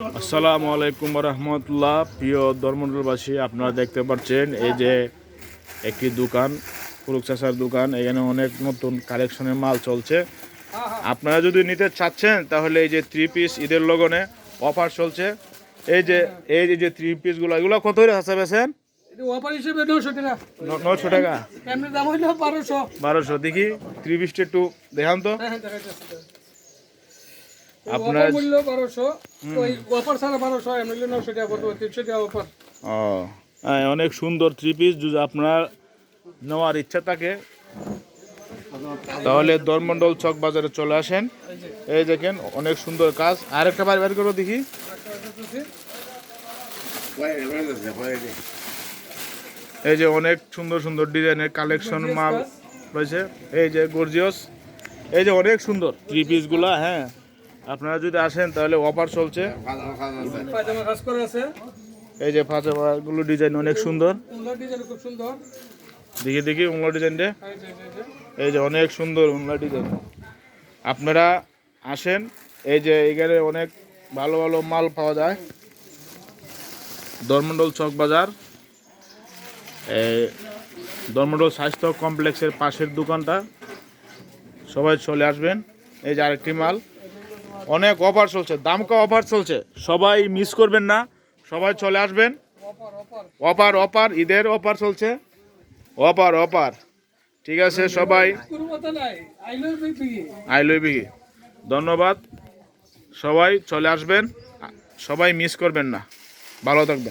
আসসালামু আলাইকুম রহমতুল্লাহ প্রিয় ধর্মন্ডলবাসী আপনারা দেখতে পাচ্ছেন এই যে একটি দোকান পুরুক চাষার দোকান এখানে অনেক নতুন কালেকশনের মাল চলছে। আপনারা যদি নিতে চাচ্ছেন তাহলে এই যে থ্রি পিস ঈদের লগনে অফার চলছে। এই যে এই যে যে থ্রি পিসগুলো এগুলো কত করে অফার হিসেবে নশো টাকা। নশো টাকা? এমনি দাম হইল বারোশো। বারোশো। দেখি থ্রি পিসটা একটু দেখান তো। হ্যাঁ হ্যাঁ আপনার- মূল্য বারোশো ওই অফার ছাড়া বারোশো এমনি নশো টাকা পড়বে তিনশো টাকা অফার ও হ্যাঁ, অনেক সুন্দর থ্রি পিস যদি আপনার নেওয়ার ইচ্ছা থাকে তাহলে দরমন্ডল চক বাজারে চলে আসেন। এই যে দেখেন অনেক সুন্দর কাজ। আরেকটা বাড়ি বাড়ি করে দেখি। এই যে অনেক সুন্দর সুন্দর ডিজাইনের কালেকশন মাল রয়েছে। এই যে গর্জিয়স এই যে অনেক সুন্দর থ্রি পিসগুলা হ্যাঁ। আপনারা যদি আসেন তাহলে অফার চলছে। এই যে ফাঁচাগুলো ডিজাইন অনেক সুন্দর। দেখি দেখি উংলো ডিজাইনটা এই যে, অনেক সুন্দর উংলা ডিজাইন আপনারা আসেন এই যে এখানে অনেক ভালো ভালো মাল পাওয়া যায়। ধর্মন্ডল চক বাজার। এই ধর্মন্ডল স্বাস্থ্য কমপ্লেক্সের পাশের দোকানটা। সবাই চলে আসবেন। এই যে আরেকটি মাল। অনেক অফার চলছে। দামকা অফার চলছে। সবাই মিস করবেন না। সবাই চলে আসবেন। অফার অফার ঈদের অফার চলছে। অফার অফার ঠিক আছে, সবাই। আই ইউ ধন্যবাদ। সবাই চলে আসবেন। সবাই মিস করবেন না। ভালো থাকবেন।